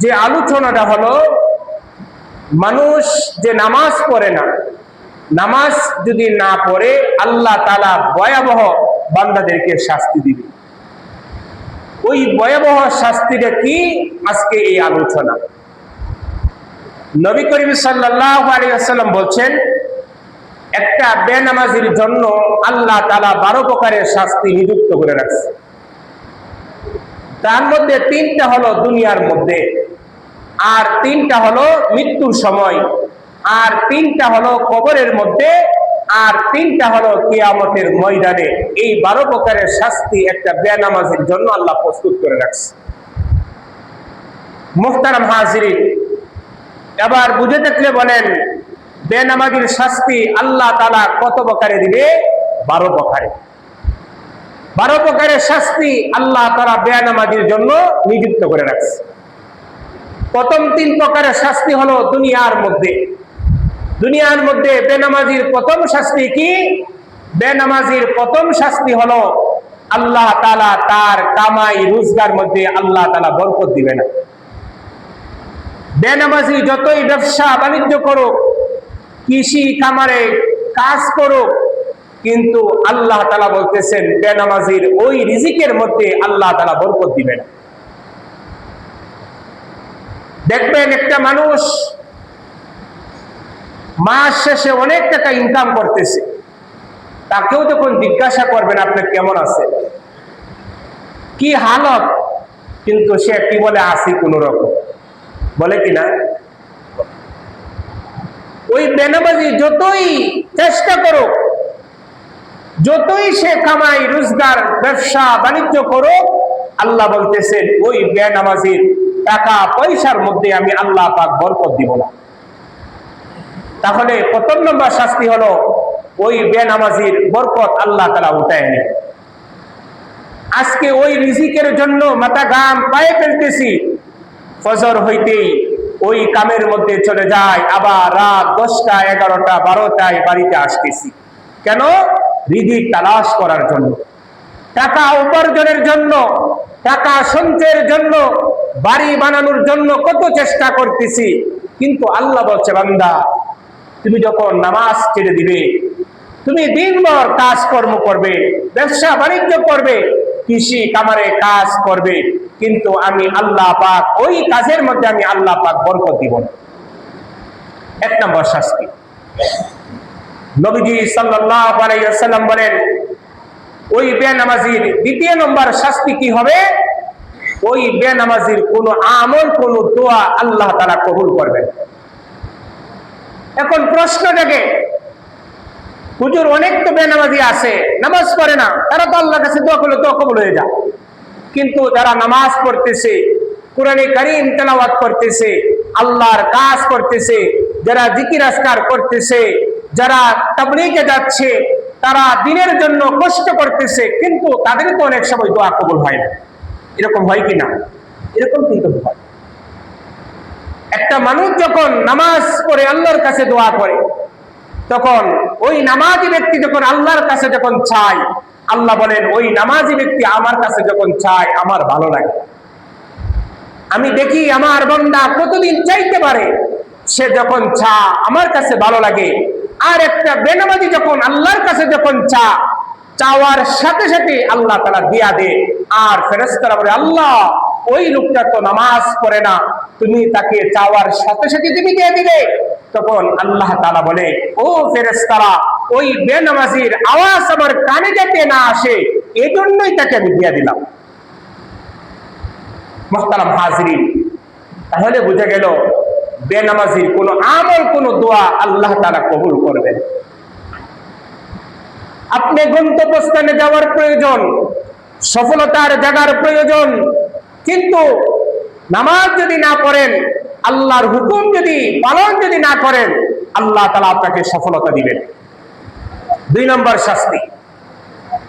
যে আলোচনাটা হলো, মানুষ যে নামাজ পড়ে না, নামাজ যদি না পড়ে, আল্লাহ তালা ভয়াবহ বান্দাদেরকে শাস্তি দিবে। ওই ভয়াবহ শাস্তিটা কি? আজকে এই আলোচনা। নবী করিম আলিয়াল্লাম বলছেন, একটা বেনামাজির জন্য আল্লাহ তালা বারো প্রকারের শাস্তি নিযুক্ত করে রাখছে। তার মধ্যে তিনটা হলো দুনিয়ার মধ্যে। আর তিনটা হলো মৃত্যুর সময়। আর তিনটা হলো কবরের মধ্যে, আর তিনটা হলো কিয়ামতের ময়দানে। এই বারো প্রকারের শাস্তি একটা বেনামাজির জন্য আল্লাহ প্রস্তুত করে রাখছে। মুখতারাম হাজিরি এবার বুঝে থাকলে বলেন, বেনামাজির শাস্তি আল্লাহ তালা কত প্রকারে দিবে? বারো প্রকারে। বারো প্রকারের শাস্তি আল্লাহ তারা বেয়ানামাজির জন্য নিযুক্ত করে রাখছে। প্রথম তিন প্রকারের শাস্তি হলো দুনিয়ার মধ্যে। দুনিয়ার মধ্যে বেনামাজির প্রথম শাস্তি কি? বেনামাজির প্রথম শাস্তি হলো আল্লাহ তালা তার কামাই, রোজগার মধ্যে আল্লাহ তালা বরকত দিবে না। বেনামাজি যতই ব্যবসা বাণিজ্য করুক, কৃষি খামারে কাজ করুক, কিন্তু আল্লাহ তালা বলতেছেন, বেনামাজির ওই রিজিকের মধ্যে আল্লাহ তালা বরকত দিবেন দেখবেন একটা মানুষ মাস শেষে অনেক টাকা ইনকাম করতেছে। তাকেও যখন জিজ্ঞাসা করবেন, আপনি কেমন আছেন? কি হালত? কিন্তু সে কি বলে আসি কোন রকম। বলে কিনা ওই বেনামাজি যতই চেষ্টা করুক, যতই সে কামাই, রোজগার, ব্যবসা, বাণিজ্য করো আল্লাহ বলতেছেন, ওই বেনামাজির টাকা পয়সার মধ্যে আমি আল্লাহ পাক বরকত দিব না। তাহলে প্রথম নম্বর শাস্তি হলো, ওই বেনামাজির বরকত আল্লাহ তালা উঠায় নি আজকে ওই রিজিকের জন্য মাথা গাম পায়ে ফেলতেছি। ফজর হইতেই ওই কামের মধ্যে চলে যায়, আবার রাত দশটা, এগারোটা, বারোটায় বাড়িতে আসতেছি। কেন? রিজিক তালাশ করার জন্য। টাকা উপার্জনের জন্য টাকা সঞ্চয়ের জন্য, বাড়ি বানানোর জন্য কত চেষ্টা করতেছি। কিন্তু আল্লাহ বলছে, বান্দা, তুমি যখন নামাজ ছেড়ে দিবে, তুমি দিনভর কাজকর্ম করবে, ব্যবসা বাণিজ্য করবে, কৃষি কামারে কাজ করবে, কিন্তু আমি আল্লাহ পাক, ওই কাজের মধ্যে আমি আল্লাহ পাক বরকত দিব না। এক নম্বর শাস্তি। নবীজি ওয়াসাল্লাম বলেন ওই বেনামাজির দ্বিতীয় নম্বর শাস্তি কি হবে? ওই বেনামাজির কোন আমল, কোন দোয়া আল্লাহ তারা কবুল করবেন। এখন প্রশ্ন জাগে, হুজুর অনেক তো বেনামাজি আছে, নামাজ পড়ে না, তারা তো আল্লাহর কাছে দোয়া করলে দোয়া কবুল হয়ে যায়। কিন্তু যারা নামাজ পড়তেছে, কোরআনে কারিম তেলাওয়াত করতেছে, আল্লাহর কাজ করতেছে, যারা জিকির আসকার করতেছে, যারা তাবলিগে যাচ্ছে তারা দিনের জন্য কষ্ট করতেছে, কিন্তু তাদের তো অনেক সময় দোয়া কবুল হয় না। এরকম হয় কি না এরকম কিন্তু হয়। একটা মানুষ যখন নামাজ পড়ে আল্লাহর কাছে দোয়া করে, তখন ওই নামাজি ব্যক্তি যখন আল্লাহর কাছে যখন চায়, আল্লাহ বলেন, ওই নামাজি ব্যক্তি আমার কাছে যখন চায়, আমার ভালো লাগে। আমি দেখি আমার বন্দা কতদিন চাইতে পারে সে যখন চা আমার কাছে ভালো লাগে, আর একটা বেনামাজি যখন আল্লাহর কাছে যখন চা, চাওয়ার সাথে সাথে আল্লাহ তারা দিয়া দে। আর ফেরেস্তারা বলে, আল্লাহ, ওই লোকটা তো নামাজ পড়ে না। তুমি তাকে চাওয়ার সাথে সাথে তুমি দিয়ে দিলে। তখন আল্লাহ তালা বলে, ও ফেরেস্তারা ওই বেনামাজির আওয়াজ আমার কানে যাতে না আসে, এজন্যই তাকে আমি দিয়া দিলাম। মোহতারাম হাজরিন, তাহলে বুঝে গেল বেনামাজির কোন আমল, কোন দোয়া আল্লাহ তারা কবুল করবেন। আপনি গন্তব্যস্থানে যাওয়ার প্রয়োজন, সফলতার জায়গার প্রয়োজন, কিন্তু নামাজ যদি না পড়েন, আল্লাহর হুকুম যদি, পালন যদি না করেন, আল্লাহ তালা আপনাকে সফলতা দিবেন। দুই নম্বর শাস্তি।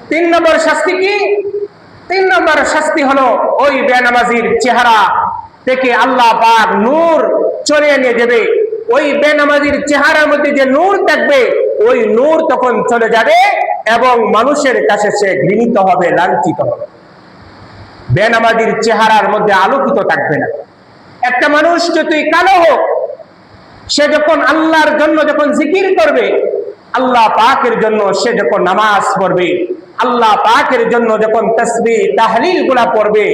তিন নম্বর শাস্তি কি? তিন নম্বর শাস্তি হলো ওই বেনামাজির চেহারা থেকে আল্লাহ পাক নূর চড়িয়ে নিয়ে যাবে। ওই বেনামাজির চেহারার মধ্যে যে নূর থাকবে, ওই নূর তখন চলে যাবে এবং মানুষের কাছে সে ঘৃণিত হবে, লাঞ্ছিত হবে। বেনামাজির চেহারার মধ্যে আলোকিত থাকবে না। একটা মানুষ যতই কালো হোক, সে যখন আল্লাহর জন্য যখন জিকির করবে, আল্লাহ পাকের জন্য সে যখন নামাজ পড়বে, আল্লাহ পাকের জন্য যখন তসবি তাহলিলগুলা পড়বে,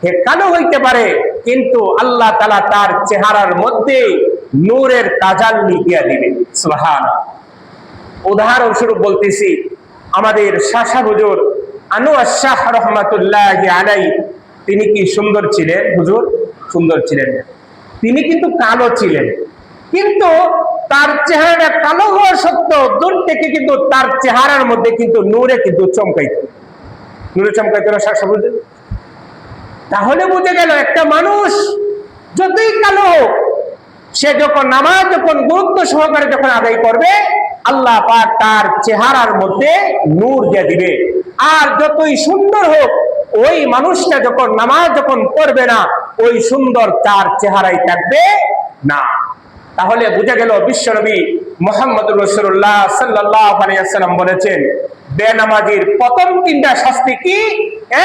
সে কালো হইতে পারে। কিন্তু আল্লাহ তালা তার চেহারার মধ্যে নূরের কাজাল লিখিয়া দিবে সুবহান উদাহরণস্বরূপ বলতেছি, আমাদের শাসা হুজুর আনোয়ার শাহ রহমাতুল্লাহ আলাই, তিনি কি সুন্দর ছিলেন হুজুর? সুন্দর ছিলেন তিনি কিন্তু কালো ছিলেন। কিন্তু তার চেহারা কালো হওয়া সত্ত্বেও দূর থেকে কিন্তু তার চেহারার মধ্যে কিন্তু নূরে কিন্তু চমকাইত। নূরে চমকাইতো না শাসা হুজুর? তাহলে বুঝে গেল একটা মানুষ যতই কালো হোক, সে যখন নামাজ, যখন গুরুত্ব সহকারে যখন আদায় করবে, আল্লাহ পাক তার চেহারার মধ্যে নূর দিয়ে দিবে। আর যতই সুন্দর হোক, ওই মানুষটা যখন নামাজ যখন পড়বে না, ওই সুন্দর তার চেহারাই থাকবে না। তাহলে বুঝে গেল বিশ্বনবী মোহাম্মদ রসুল্লাহ সাল্লাহ আলাইসাল্লাম বলেছেন, বেনামাজির প্রথম তিনটা শাস্তি কি?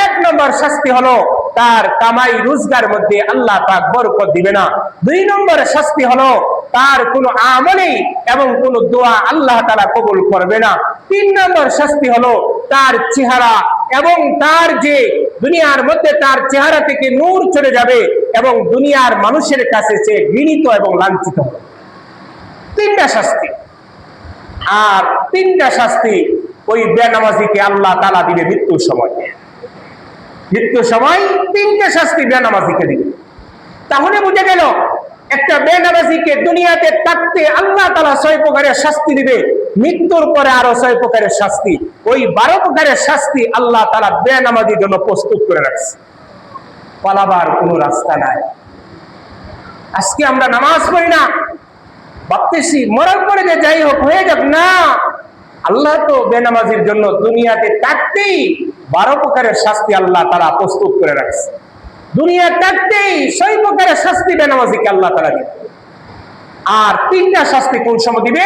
এক নম্বর শাস্তি হলো তার কামাই রোজগার মধ্যে আল্লাহ পাক বরকত দিবে না। দুই নম্বর শাস্তি হলো তার কোনো আমলেই এবং কোনো দোয়া আল্লাহ তালা কবুল করবে না। তিন নম্বর শাস্তি হলো তার চেহারা এবং তার যে দুনিয়ার মধ্যে তার চেহারা থেকে নূর চলে যাবে এবং দুনিয়ার মানুষের কাছে সে ঘৃণিত এবং লাঞ্ছিত হবে। তিনটা শাস্তি। আর তিনটা শাস্তি ওই বেনামাজিকে আল্লাহ তালা দিবে মৃত্যুর সময়। মৃত্যুর সময় তিনটা শাস্তি বেনামাজিকে দিবে। তাহলে বুঝে গেল, একটা বেনামাজিকে দুনিয়াতে থাকতে আল্লাহ তালা ছয় প্রকারের শাস্তি দিবে। মৃত্যুর পরে আরও ছয় প্রকারের শাস্তি। ওই বারো প্রকারের শাস্তি আল্লাহ তালা বেনামাজির জন্য প্রস্তুত করে রাখছে। পালাবার কোনো রাস্তা নাই। আজকে আমরা নামাজ পড়ি না ভাবতেছি মরার পরে যে যাই হোক, হয়ে যাক, না। আল্লাহ তো বেনামাজির জন্য দুনিয়াতে থাকতেই বারো প্রকারের শাস্তি আল্লাহ তারা প্রস্তুত করে রাখছে। দুনিয়া থাকতেই ছয় প্রকারের শাস্তি বেনামাজিকে আল্লাহ তারা দিবে। আর তিনটা শাস্তি কোন সময় দিবে?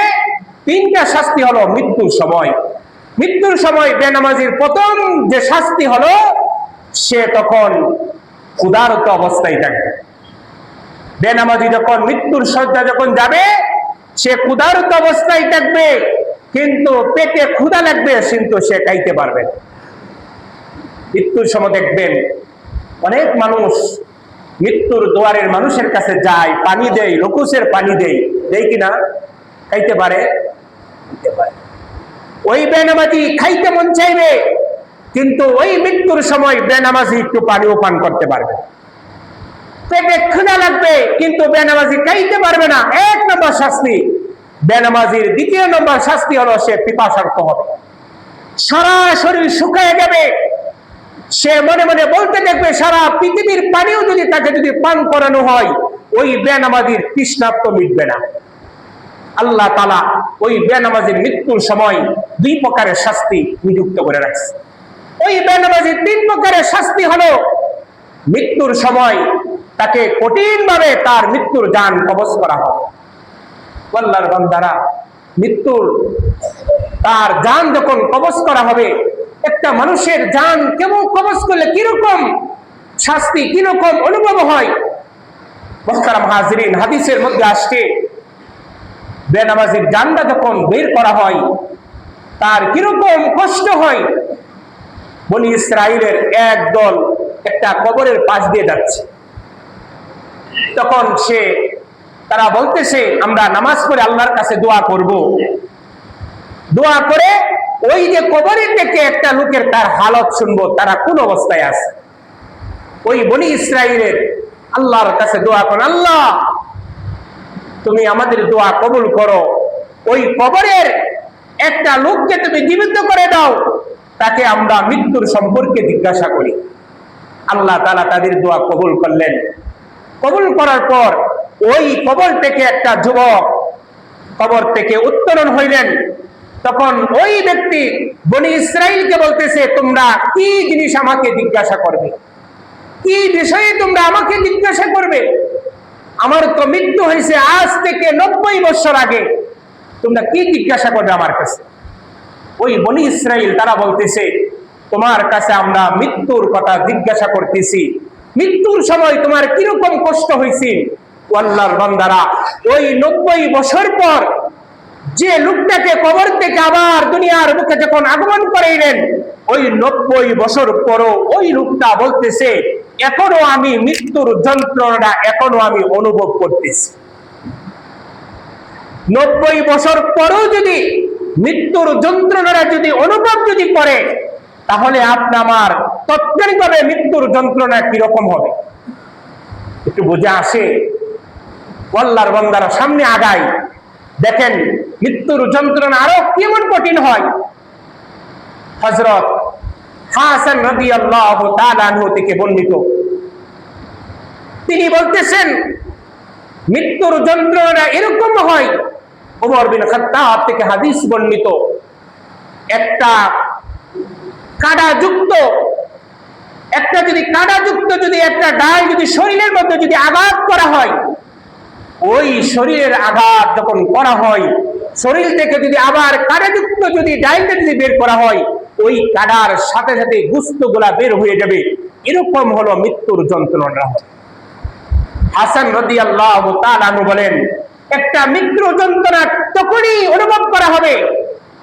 তিনটা শাস্তি হলো মৃত্যুর সময়। মৃত্যুর সময় বেনামাজির প্রথম যে শাস্তি হলো, সে তখন ক্ষুধারত অবস্থায় থাকবে। বেনামাজি যখন মৃত্যুর শয্যা যখন যাবে সে ক্ষুধারত অবস্থায় থাকবে, কিন্তু পেটে ক্ষুধা লাগবে, কিন্তু সে খাইতে পারবে মৃত্যুর সময় দেখবেন, অনেক মানুষ মৃত্যুর দুয়ারের মানুষের কাছে যায়, পানি দেয়, রকুসের পানি দেয় দেয় কিনা? খাইতে পারে। ওই বেনামাজি খাইতে মন চাইবে, কিন্তু ওই মৃত্যুর সময় বেনামাজি একটু পানিও পান করতে পারবে পেটে ক্ষুধা লাগবে, কিন্তু বেনামাজি খাইতে পারবে না। এক নম্বর শাস্তি। বেনামাজির দ্বিতীয় নম্বর শাস্তি হলো সে পিপাসার্থ হবে। সারা শরীর শুকায় যাবে। সে মনে মনে বলতে দেখবে, সারা পৃথিবীর পানিও যদি তাকে যদি পান করানো হয়, ওই বেনামাজির তৃষ্ণার্ত মিটবে না। আল্লাহ তালা ওই বেনামাজির মৃত্যুর সময় দুই প্রকারের শাস্তি নিযুক্ত করে রাখছে। ওই বেনামাজির তিন প্রকারের শাস্তি হলো, মৃত্যুর সময় তাকে কঠিন ভাবে তার মৃত্যুর যান কবচ করা হয়। আল্লাহর বান্দারা মৃত্যুর তার যান যখন কবচ করা হবে, একটা মানুষের যান কেমন কবচ করলে কীরকম শাস্তি, কীরকম অনুভব হয়? মোহতারাম হাজরিন, হাদিসের মধ্যে আসছে, বেনামাজির জানটা যখন বের করা হয়, তার কীরকম কষ্ট হয়? বনি ইসরায়েলের এক দল একটা কবরের পাশ দিয়ে যাচ্ছে। তখন সে, তারা বলতেছে, আমরা নামাজ পড়ে আল্লাহর কাছে দোয়া করব। দোয়া করে ওই যে কবরের থেকে একটা লোকের তার হালত শুনব, তারা কোন অবস্থায় আছে? ওই বনি ইসরায়েলের আল্লাহর কাছে দোয়া করেন আল্লাহ, তুমি আমাদের দোয়া কবুল করো। ওই কবরের একটা লোককে তুমি জীবিত করে দাও, তাকে আমরা মৃত্যুর সম্পর্কে জিজ্ঞাসা করি। আল্লাহ তালা তাদের দোয়া কবুল করলেন। কবুল করার পর ওই কবর থেকে একটা যুবক কবর থেকে উত্তরণ হইলেন। তখন ওই ব্যক্তি বনি ইসরায়েলকে বলতেছে, তোমরা কি জিনিস আমাকে জিজ্ঞাসা করবে? কি বিষয়ে তোমরা আমাকে জিজ্ঞাসা করবে? আমার তো মৃত্যু হয়েছে আজ থেকে নব্বই বছর আগে। তোমরা কি জিজ্ঞাসা করবে আমার কাছে? ওই বনি ইসরায়েল তারা বলতেছে, তোমার কাছে আমরা মৃত্যুর কথা জিজ্ঞাসা করতেছি। মৃত্যুর সময় তোমার কীরকম কষ্ট হয়েছে? আল্লাহর বান্দারা, ওই নব্বই বছর পর যে লোকটাকে কবর থেকে আবার দুনিয়ার বুকে যখন আগমন করাইলেন, ওই নব্বই বছর পরও ওই লোকটা বলতেছে, এখনও আমি মৃত্যুর যন্ত্রণা এখনও আমি অনুভব করতেছি। নব্বই বছর পরও যদি মৃত্যুর যন্ত্রণাটা যদি অনুভব যদি করে তাহলে আপনি আমার তৎক্ষণিকভাবে মৃত্যুর যন্ত্রণা কীরকম হবে? একটু বুঝে আসে। আল্লাহর বন্দারা সামনে আগায়। দেখেন, মৃত্যুর যন্ত্রণা আরও কেমন কঠিন হয়। হজরত হাসান নদী আল্লাহ থেকে বর্ণিত। তিনি বলতেছেন, মৃত্যুর যন্ত্রণা এরকম হয়। ওমর বিন খাত্তাব থেকে হাদিস বর্ণিত। একটা কাঁটাযুক্ত একটা যদি কাঁটাযুক্ত যদি একটা ডাল যদি শরীরের মধ্যে যদি আঘাত করা হয়, ওই শরীরের আঘাত যখন করা হয়, শরীর থেকে যদি আবার কাঁটাযুক্ত যদি ডাইলটা যদি বের করা হয়, ওই কাটার সাথে সাথে গুস্তগুলা বের হয়ে যাবে। এরকম হলো মৃত্যুর যন্ত্রণা। হাসান রদি আল্লাহ বলেন, একটা মৃত্যু যন্ত্রণা তখনই অনুভব করা হবে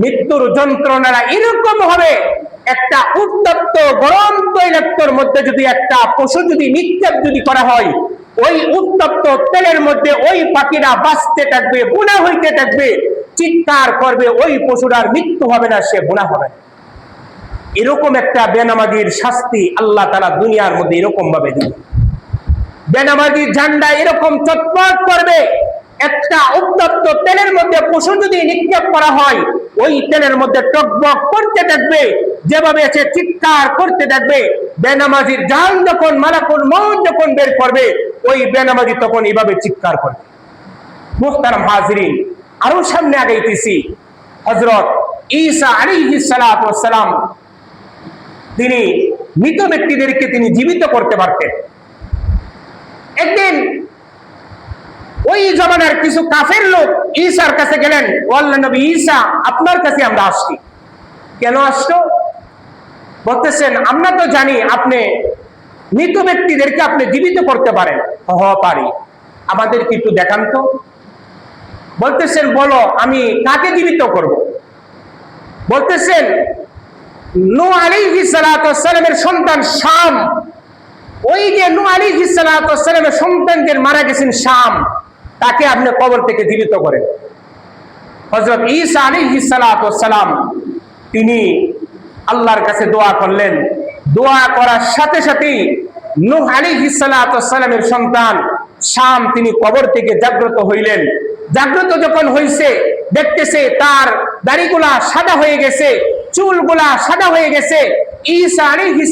মৃত্যুর যন্ত্রণাটা এরকম হবে। একটা উত্তপ্ত গরম তৈলাক্তর মধ্যে যদি একটা পশু যদি নিক্ষেপ যদি করা হয়, ওই উত্তপ্ত তেলের মধ্যে ওই পাখিরা বাঁচতে থাকবে বোনা হইতে থাকবে, চিৎকার করবে, ওই পশুটার মৃত্যু হবে না, সে বোনা হবে না। এরকম একটা বেনামাজির শাস্তি আল্লাহ তারা দুনিয়ার মধ্যে এরকম ভাবে দিবে। বেনামাজির ঝান্ডা এরকম চটপট করবে একটা উত্তপ্ত তেলের মধ্যে পশু যদি নিক্ষেপ করা হয়, ওই তেলের মধ্যে টকবক করতে থাকবে যেভাবে সে চিৎকার করতে থাকবে বেনামাজির জান যখন মালাকুল মন যখন বের করবে, ওই বেনামাজি তখন এইভাবে চিৎকার করবে। মুখতারাম হাজরিন, আরও সামনে আগাইতেছি। হজরত ঈসা আলাইহিস সালাম তিনি মৃত ব্যক্তিদেরকে তিনি জীবিত করতে পারতেন। একদিন ওই জমানার কিছু কাফের লোক ঈশার কাছে গেলেন আল্লাহ নবী ঈশা, আপনার কাছে আমরা আসছি। কেন আসতো বলতেছেন, আমরা তো জানি আপনি মৃত ব্যক্তিদেরকে আপনি জীবিত করতে পারেন। হ পারি। আমাদের কিন্তু দেখান তো। বলতেছেন, বলো, আমি কাকে জীবিত করব? বলতেছেন, নু আলাইহি সালামের সন্তান শাম। ওই যে নু আলাইহি সালামের সন্তানদের মারা গেছেন শাম। তাকে আপনি কবর থেকে জীবিত করেন। হজরত ঈসা সালাম তিনি আল্লাহর কাছে দোয়া করলেন। দোয়া করার সাথে সাথেই নূহ সালামের সন্তান শাম তিনি কবর থেকে জাগ্রত হইলেন। জাগ্রত যখন হইছে, দেখতেছে তার দাড়িগুলা সাদা হয়ে গেছে, চুলগুলা সাদা হয়ে গেছে। ঈসা আলাইহিস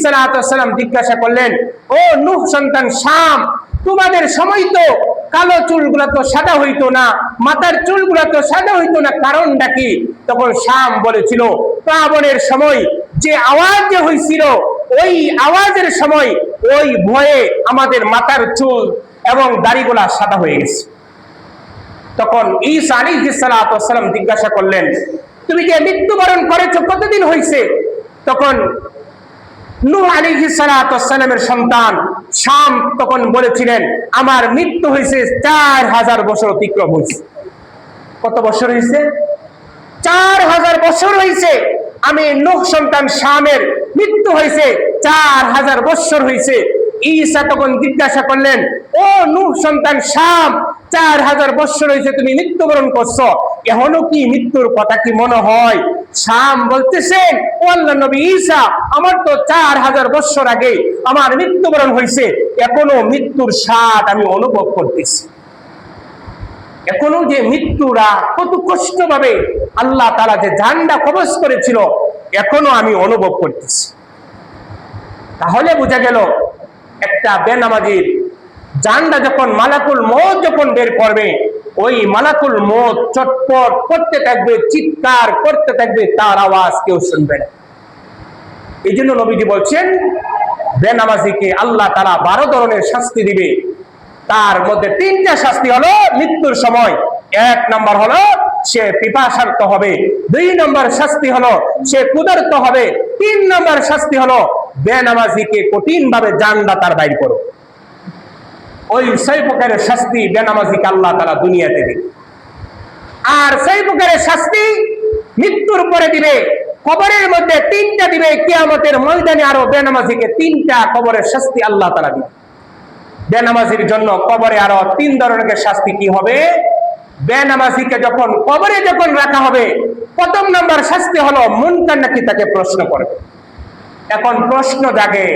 সালাম জিজ্ঞাসা করলেন, ও নূহ সন্তান শাম তোমাদের সময় তো কালো চুলগুলা তো সাদা হইতো না, মাথার চুলগুলা তো সাদা হইতো না, কারণটা কি? তখন শাম বলেছিল, প্লাবনের সময় যে আওয়াজ যে হয়েছিল ওই আওয়াজের সময় ওই ভয়ে আমাদের মাথার চুল এবং দাড়িগুলা সাদা হয়ে গেছে। তখন ঈসা আলাইহিস সালাম জিজ্ঞাসা করলেন, তুমি যে মৃত্যুবরণ করেছ, কতদিন হয়েছে তখন সন্তান তখন বলেছিলেন, আমার মৃত্যু হয়েছে চার হাজার বছর অতিক্রম হয়েছে। কত বছর হয়েছে? চার হাজার বছর হয়েছে। আমি নূহ সন্তান শামের মৃত্যু হয়েছে, চার হাজার বছর হয়েছে। ঈসা তখন জিজ্ঞাসা করলেন, ও নূহ সন্তান শাম, চার হাজার বছর হয়েছে তুমি মৃত্যুবরণ করছ, এখনও কি মৃত্যুর কথা কি মনে হয়? শাম বলতেছেন, ও আল্লাহ নবী ঈসা, আমার তো চার হাজার বছর আগে আমার মৃত্যুবরণ হয়েছে এখনও মৃত্যুর স্বাদ আমি অনুভব করতেছি। এখনও যে মৃত্যুরা কত কষ্ট ভাবে আল্লাহ তালা যে জানটা কবচ করেছিল, এখনও আমি অনুভব করতেছি। তাহলে বোঝা গেল একটা বেনামাজির জানটা যখন মালাকুল মত যখন বের করবে, ওই মালাকুল মত চটপট করতে থাকবে, চিৎকার করতে থাকবে, তার আওয়াজ কেউ শুনবে না। এই জন্য নবীজি বলছেন, বেনামাজিকে আল্লাহ তারা বারো ধরনের শাস্তি দিবে। তার মধ্যে তিনটা শাস্তি হলো মৃত্যুর সময়। এক নম্বর হলো সে পিপাসার্থ হবে। দুই নম্বর শাস্তি হলো সে কুদর্ত হবে। তিন নম্বর শাস্তি হলো বেনামাজিকে কঠিন ভাবে জানলা তার বাইর করো। ওই সেই প্রকারের শাস্তি বেনামাজিকে আল্লাহ তারা দুনিয়াতে দিবে। আর সেই প্রকারের শাস্তি মৃত্যুর পরে দিবে, কবরের মধ্যে তিনটা দিবে, কিয়ামতের ময়দানে আরও বেনামাজিকে তিনটা কবরের শাস্তি আল্লাহ তারা দিবে। বেনামাজির জন্য কবরে আরও তিন ধরনের শাস্তি কি হবে? বেনামাজিকে যখন কবরে যখন রাখা হবে, প্রথম নম্বর শাস্তি হলো মুনকার নাকি তাকে প্রশ্ন করবে। এখন প্রশ্ন জাগে।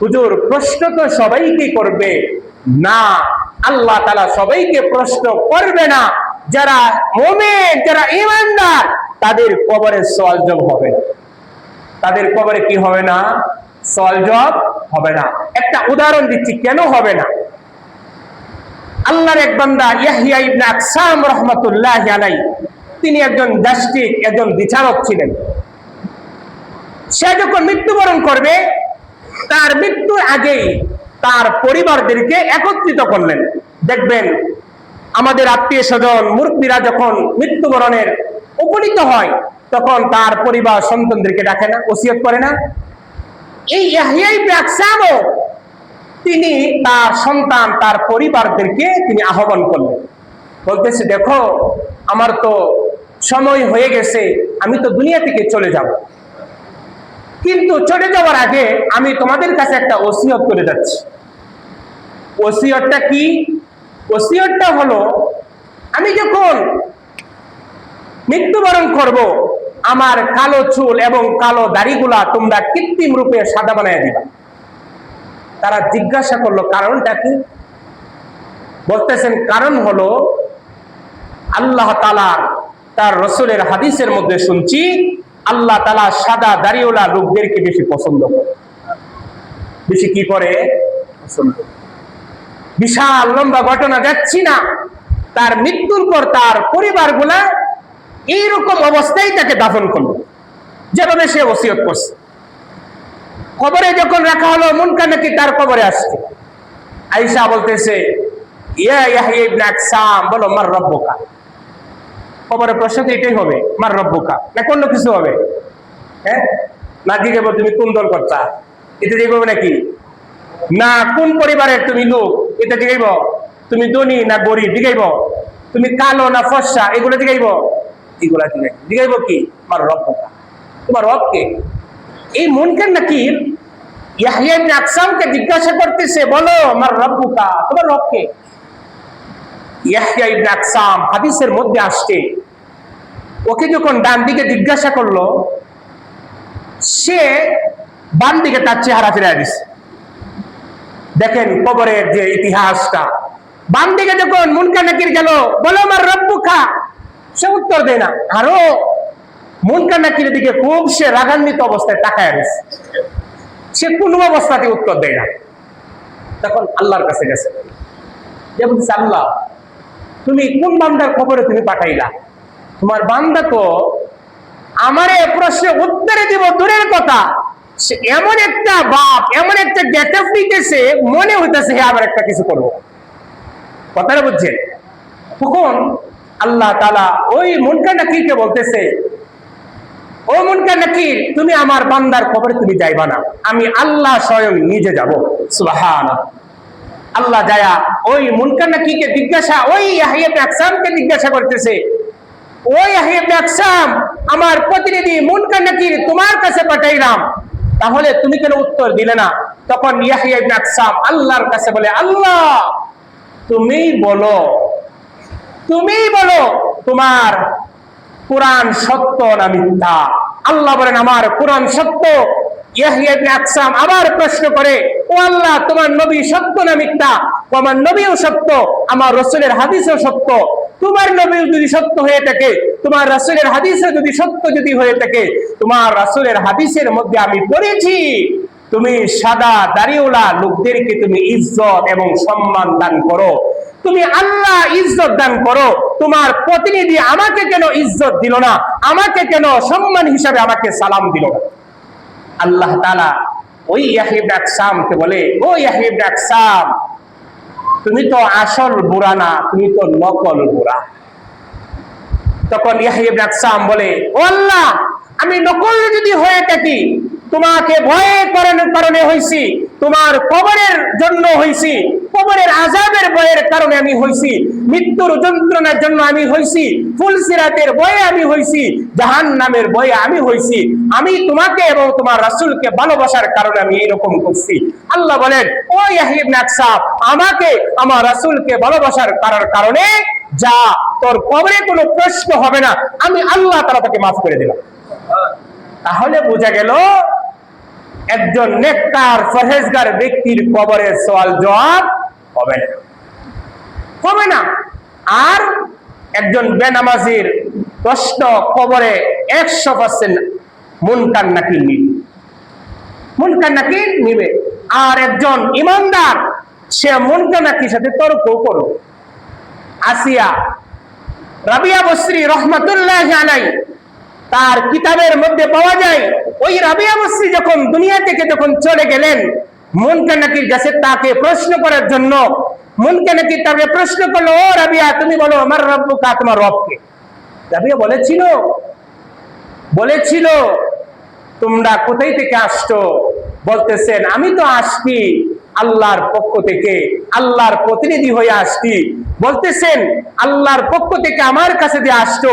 হুজুর, প্রশ্ন তো সবাইকে করবে? না, আল্লাহ তালা সবাইকে প্রশ্ন করবে না। যারা মোমেন, যারা ইমানদার তাদের কবরে সওয়াল জব হবে। তাদের কবরে কি হবে না? সওয়াল জব হবে না। একটা উদাহরণ দিচ্ছি, কেন হবে না? আল্লাহর এক বান্দা ইয়াহিয়া ইবনে আকসাম রহমাতুল্লাহ আলাই তিনি একজন দাষ্টিক একজন বিচারক ছিলেন। সে যখন মৃত্যুবরণ করবে, তার মৃত্যুর আগেই তার পরিবারদেরকে একত্রিত করলেন। দেখবেন, আমাদের আত্মীয় স্বজন মুরব্বীরা যখন মৃত্যুবরণের উপনীত হয়, তখন তার পরিবার সন্তানদেরকে ডাকে না, ওসিয়ত করে না। এই তিনি তার সন্তান, তার পরিবারদেরকে তিনি আহ্বান করলেন। বলতেছে, দেখো, আমার তো সময় হয়ে গেছে, আমি তো দুনিয়া থেকে চলে যাব। কিন্তু চলে যাওয়ার আগে আমি তোমাদের কাছে একটা ওসিয়ত করে যাচ্ছি। ওসিয়তটা কি? ওসিয়তটা হলো, আমি যখন মৃত্যুবরণ করব, আমার কালো চুল এবং কালো দাড়িগুলা তোমরা কৃত্রিম রূপে সাদা বানায় দিবা। তারা জিজ্ঞাসা করল, কারণটা কি? বলতেছেন, কারণ হলো, আল্লাহ তালা তার রসুলের হাদিসের মধ্যে শুনছি আল্লাহ তালা সাদা দাড়িওয়ালা লোকদেরকে বেশি পছন্দ করে। বেশি কি করে? বিশাল লম্বা ঘটনা যাচ্ছি না, তার মৃত্যুর পর তার পরিবারগুলা এইরকম অবস্থায় তাকে দাফন করল, যেভাবে সে ওসিয়ত করছে। কবরে যখন রাখা হলো, মুনকা নাকি তার কবরে আসছে। আইসা বলতেছে, ইয়া ইয়াহইয়া ইবনে আকসাম, বলো, মার রব্বুকা? কবরে প্রশ্ন এটাই হবে। মার রব্বুকা। না অন্য কিছু হবে। হ্যাঁ? না জিজ্ঞাসা তুমি কোন দল করতা? এটা জিজ্ঞাসা নাকি? না, কোন পরিবারের তুমি লোক? এটা জিগাইব তুমি ধনী না গরিব? জিগাইব তুমি কালো না ফসা এগুলো জিগাইব এগুলা জিগাইব জিগাইব কি? মার রব বোকা। তোমার রব কে? এই মুনকার নাকি ইয়াহিয়া ইবনে আকসামকে জিজ্ঞাসা করতেছে, বলো আমার রব্বুকা। তোমার রব কে? হাদিসের মধ্যে আসছে। ওকে যখন ডান দিকে জিজ্ঞাসা করল, সে বাম দিকে তার চেহারা ফিরে দিছে। দেখেন কবরের যে ইতিহাসটা। বাম দিকে যখন মুনকা নাকির গেল, বলো, আমার রব্বুকা? সে উত্তর দেয় না। আরও মুনকা নাকির দিকে খুব সে রাগান্বিত অবস্থায় তাকায় রয়েছে। সে কোনো অবস্থাতে উত্তর দেয় না। তখন আল্লাহর কাছে গেছে। যে আল্লাহ তুমি কোন বান্দার খবরে তুমি পাঠাইলা? তোমার বান্দা তো আমার এ প্রশ্নে উত্তরে দিব দূরের কথা। এমন একটা বাপ, এমন একটা গেট আপ নিতেছে মনে হইতেছে হে আবার একটা কিছু করব। কথাটা বুঝছেন? তখন আল্লাহ তালা ওই মুনকা নাকিরকে বলতেছে, ও মুনকা নাকির, তুমি আমার বান্দার খবরে তুমি যাইবা না। আমি আল্লাহ স্বয়ং নিজে যাব। সুবহান আল্লাহ যায়া ওই মুনকা নাকিকে জিজ্ঞাসা, ওই ইয়াহিয়া আকসামকে জিজ্ঞাসা করতেছে। ওই ইয়াহিয়া আকসাম, আমার প্রতিনিধি মুনকা নাকির তোমার কাছে পাঠাইলাম। তাহলে তুমি কেন উত্তর দিলে না? তখন ইয়াহিয়া ইবনে আকসাম আল্লাহর কাছে বলে, আল্লাহ, তুমি বলো তুমি বলো, তোমার কোরআন সত্য না মিথ্যা? আল্লাহ বলেন, আমার কোরআন সত্য। আবার প্রশ্ন করে, ও আল্লাহ, তোমার নবী সত্য না মিথ্যা? আমার নবীও সত্য, আমার রসুলের হাদিসও সত্য। তোমার নবী যদি সত্য হয়ে থাকে, তোমার রাসূলের হাদিসও যদি সত্য যদি হয়ে থাকে, তোমার রাসূলের হাদিসের মধ্যে আমি পড়েছি। তুমি সাদা দাড়িওয়ালা লোকদেরকে তুমি ইজ্জত এবং সম্মান দান করো। তুমি আল্লাহ ইজ্জত দান করো। তোমার প্রতিনিধি আমাকে কেন ইজ্জত দিল না? আমাকে কেন সম্মান হিসাবে আমাকে সালাম দিল না? আল্লাহ তালা ওই ইয়াহিব আকসামকে বলে, ও ইয়াহিব আকসাম, তুমি তো আসল বুড়া না, তুমি তো নকল বুড়া। তখন ইয়াহিব আকসাম বলে, ও আল্লাহ, আমি নকল যদি হয়ে থাকি তোমাকে ভয়ে কারণে হইছি। তোমার কবরের জন্য হইছি। কবরের আজাবের ভয়ের কারণে আমি হইছি। মৃত্যুর যন্ত্রণার জন্য আমি হইছি। ফুলসিরাতের ভয়ে আমি হইছি। জাহান নামের ভয়ে আমি হইছি। আমি তোমাকে এবং তোমার রাসূলকে ভালোবাসার কারণে আমি এরকম করছি। আল্লাহ বলেন, ও ইয়াহিব নাকসাব আমাকে আমার রাসূলকে ভালোবাসার কারণ- কারণে যা তোর কবরে কোনো প্রশ্ন হবে না। আমি আল্লাহ তারা তাকে মাফ করে দিলাম। তাহলে বোঝা গেল একজন নেককার ফরহেজগার ব্যক্তির কবরে সওয়াল জবাব হবে না। হবে না। আর একজন বেনামাজির প্রশ্ন কবরে একশো পার্সেন্ট মুনকার নাকি নিবে? মুনকার নাকি নিবে? আর একজন ইমানদার, সে মুনকার নাকির সাথে তর্ক করবে আসিয়া রাবিয়া বসরি রহমতুল্লাহ আলাই তার কিতাবের মধ্যে পাওয়া যায়, ওই রাবিয়া বসরি যখন দুনিয়া থেকে যখন চলে গেলেন, মুনকা নাকির কাছে তাকে প্রশ্ন করার জন্য। মুনকা নাকির তাকে প্রশ্ন করল, ও রাবিয়া, তুমি বলো, আমার রব্ব কা তোমার রবকে? রাবিয়া বলেছিল বলেছিল, তোমরা কোথায় থেকে আসছো? বলতেছেন, আমি তো আসছি আল্লাহর পক্ষ থেকে, আল্লাহর প্রতিনিধি হয়ে আসছি। বলতেছেন, আল্লাহর পক্ষ থেকে আমার কাছে যে আসতো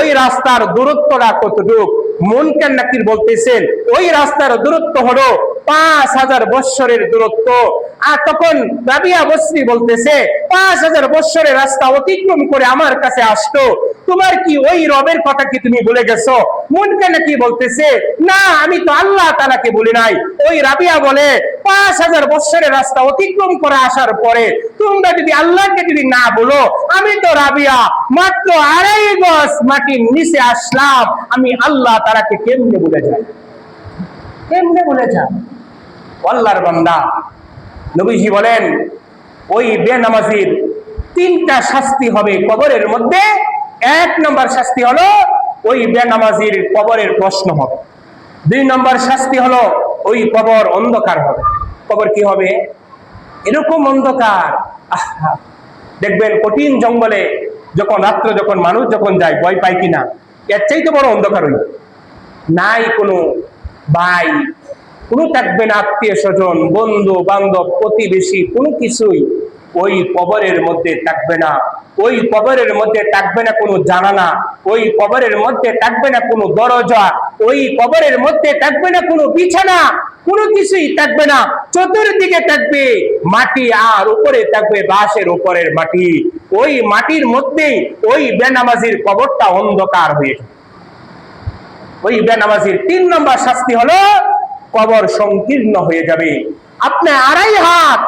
ওই রাস্তার দূরত্বটা কতটুক? মুনকার নাকির বলতেছেন, ওই রাস্তার দূরত্ব হলো পাঁচ হাজার বৎসরের দূরত্ব। আর তখন রাবিয়া বসরি বলতেছে, পাঁচ হাজার বৎসরের রাস্তা অতিক্রম করে আমার কাছে আসতো। তোমার কি ওই রবের কথা কি তুমি বলে গেছো? মনকে নাকি বলতেছে, না, আমি তো আল্লাহ তালাকে বলি নাই। ওই রাবিয়া বলে, পাঁচ হাজার বৎসরের রাস্তা অতিক্রম করে আসার পরে তোমরা যদি আল্লাহকে যদি না বলো, আমি তো রাবিয়া, মাত্র আড়াই গজ মাটির নিচে আসলাম, আমি আল্লাহ তালাকে কেমনে বলে যাই কেমনে বলে যাই আল্লাহর বান্দা, নবীজি বলেন, ওই বেনামাজির তিনটা শাস্তি হবে কবরের মধ্যে এক নম্বর শাস্তি হলো ওই বেনামাজির কবরের প্রশ্ন হবে। দুই নম্বর শাস্তি হলো ওই কবর অন্ধকার হবে। কবর কি হবে? এরকম অন্ধকার! দেখবেন কঠিন জঙ্গলে যখন রাত্র যখন মানুষ যখন যায়, ভয় পায় কিনা, এর চাইতে বড় অন্ধকার হইল। নাই কোনো ভাই, কোনো থাকবে না আত্মীয় স্বজন, বন্ধু, বান্ধব, প্রতিবেশী, কোনো কিছুই। ওই কবরের মধ্যে থাকবে না। ওই কবরের মধ্যে থাকবে না কোনো জানালা। ওই কবরের মধ্যে থাকবে না কোনো দরজা। ওই কবরের মধ্যে থাকবে না কোনো বিছানা। কোনো কিছুই থাকবে না। চতুর্দিকে থাকবে মাটি আর উপরে থাকবে বাঁশের উপরের মাটি। ওই মাটির মধ্যেই ওই বেনামাজির কবরটা অন্ধকার হয়ে ওই বেনামাজির তিন নম্বর শাস্তি হলো কবর সংকীর্ণ হয়ে যাবে। আপনি আড়াই হাত,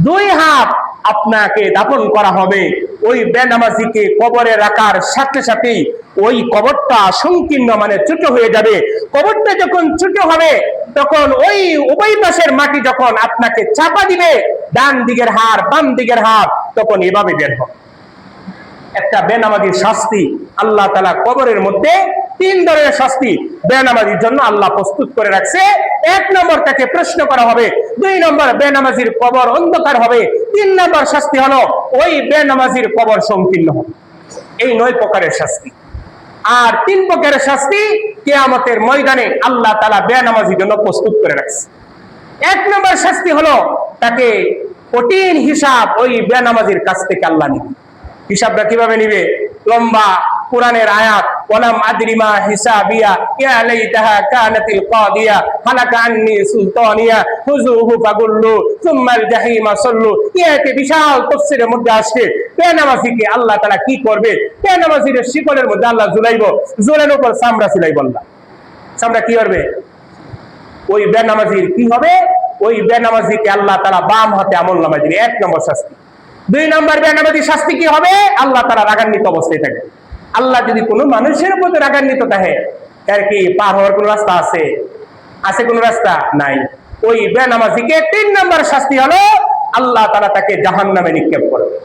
দুই হাত আপনাকে দাপন করা হবে। ওই বেনামাজিকে কবরে রাখার সাথে সাথেই ওই কবরটা সংকীর্ণ মানে ছোট হয়ে যাবে। কবরটা যখন ছোট হবে, তখন ওই উভয় পাশের মাটি যখন আপনাকে চাপা দিবে, ডান দিকের হার বাম দিকের হার তখন এভাবে বের হবে। একটা বেনামাজির শাস্তি আল্লাহ তালা কবরের মধ্যে তিন ধরনের শাস্তি বেনামাজির জন্য আল্লাহ প্রস্তুত করে রাখছে। এক নম্বর তাকে প্রশ্ন করা হবে, দুই নম্বর বেনামাজির কবর অন্ধকার হবে, তিন নম্বর শাস্তি হলো ওই বেনামাজির কবর সংকীর্ণ হবে। এই নয় প্রকারের শাস্তি। আর তিন প্রকারের শাস্তি কেয়ামতের ময়দানে আল্লাহ তালা বেনামাজির জন্য প্রস্তুত করে রাখছে। এক নম্বর শাস্তি হলো তাকে কঠিন হিসাব ওই বেনামাজির কাছ থেকে আল্লাহ নিবে। হিসাবটা কীভাবে নিবে? লম্বা কোরআনের আয়াত, ওয়ালাম আদরিমা হিসাবিয়া কানাতিল কাদিয়া, হালাকা সুলতানিয়া ফাগুল্লু জাহিমা ইয়াতে বিশাল মধ্যে আসছে। বেনামাজিকে আল্লাহ কি করবে? বেনামাজির শিকলের মধ্যে আল্লাহ উপর চামড়া সিলাইব আল্লাহ। চামড়া কি করবে? ওই বেনামাজির কি হবে? ওই বেনামাজিকে আল্লাহ তারা বাম হাতে আমল দিবে। এক নম্বর শাস্তি। দুই নম্বর বেনামাজি শাস্তি কি হবে? আল্লাহ তারা রাগান্বিত অবস্থায় থাকে আল্লাহ যদি কোনো মানুষের উপর রাগান্বিত থাকে, তার কি পার হওয়ার কোন রাস্তা আছে? আছে কোন রাস্তা? নাই। ওই বেনামাজিকে তিন নম্বর শাস্তি হলো আল্লাহ তারা তাকে জাহান নামে নিক্ষেপ করবে।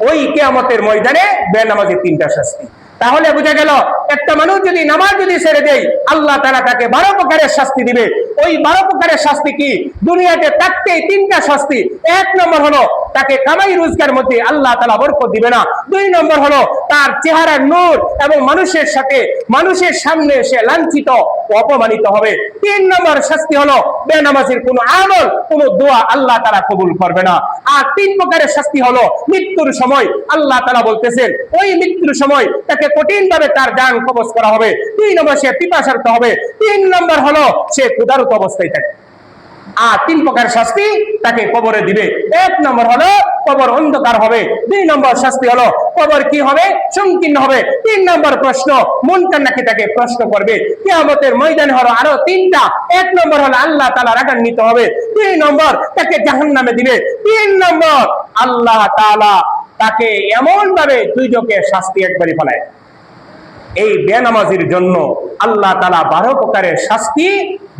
ওই কেয়ামতের ময়দানে বেনামাজি তিনটা শাস্তি। তাহলে বোঝা গেল, একটা মানুষ যদি নামাজ যদি ছেড়ে দেয়, আল্লাহ তারা তাকে বারো প্রকারের শাস্তি দিবে। ওই বারো প্রকারের শাস্তি কি? দুনিয়াতে থাকতেই তিনটা শাস্তি। এক নম্বর হলো, তাকে কামাই রোজগার মধ্যে আল্লাহ তালা বরকত দিবে না। দুই নম্বর হলো, তার চেহারার নূর এবং মানুষের সাথে মানুষের সামনে সে লাঞ্ছিত অপমানিত হবে। তিন নম্বর শাস্তি হলো, বেনামাজির কোনো আমল, কোনো দোয়া আল্লাহ তারা কবুল করবে না। আর তিন প্রকারের শাস্তি হলো, মৃত্যুর সময় আল্লাহ তারা বলতেছেন, ওই মৃত্যুর সময় তাকে কঠিন ভাবে তার যান কবজ করা হবে। দুই নম্বর সে পিপাসার্থ হবে। তিন নম্বর হলো সে ক্ষুধারত অবস্থায় থাকে। আর তিন প্রকার শাস্তি তাকে কবরে দিবে। এক নম্বর হলো কবর অন্ধকার হবে। দুই নম্বর শাস্তি হলো কবর কি হবে? সংকীর্ণ হবে। তিন নম্বর প্রশ্ন, মন কান্নাকে তাকে প্রশ্ন করবে। কিয়ামতের ময়দানে হলো আরও তিনটা। এক নম্বর হলো আল্লাহ তালা রাগান্বিত হবে। দুই নম্বর তাকে জাহান নামে দিবে। তিন নম্বর আল্লাহ তালা তাকে এমন ভাবে দুইজকে শাস্তি একবারই ফেলায়। এই বেনামাজির জন্য আল্লাহ তালা বারো প্রকারের শাস্তি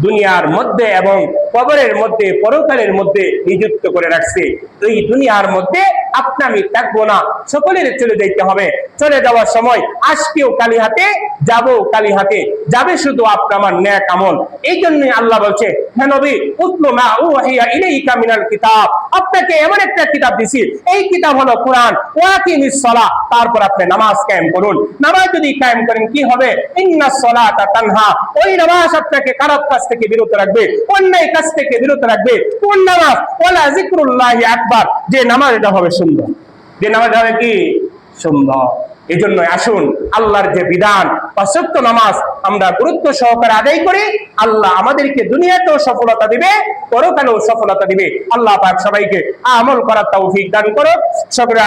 দুনিয়ার মধ্যে এবং কবরের মধ্যে, পরকালের মধ্যে নিযুক্ত করে রাখছে। এই দুনিয়ার মধ্যে আপনি আমি থাকব না। সকলের চলে যেতে হবে। চলে যাওয়ার সময় আজকেও কালী হাতে, যাব কালী হাতে। যাবে শুধু আপনার আমার ন্যাক আমল। এই জন্যই আল্লাহ বলছে হ্যাঁ নবী, উতলু মা উহিয়া ইলাইকা মিনাল কিতাব। আপনাকে এমন একটা কিতাব দিছি। এই কিতাব হলো কোরআন। ওয়াকিমিস সালাহ। তারপর আপনি নামাজ কায়েম করুন। নামাজ যদি কায়েম করেন কি হবে? ইন্নাস সালাতা তানহা। ওই নামাজ আপনাকে কাজ থেকে বিরত রাখবে, অন্যায় থেকে বিরত রাখবে। কোন নামাজ? ওয়ালা জিকরুল্লাহি আকবার। যে নামাজ এটা হবে সুন্দর। যে নামাজ হবে কি? সুন্দর। এই জন্য আসুন, আল্লাহর যে বিধান সত্য নামাজ আমরা গুরুত্ব সহকারে আদায় করি আল্লাহ আমাদেরকে দুনিয়াতেও সফলতা দিবে, পরকালেও সফলতা দিবে। আল্লাহ পাক সবাইকে আমল করার তৌফিক দান করো সকলে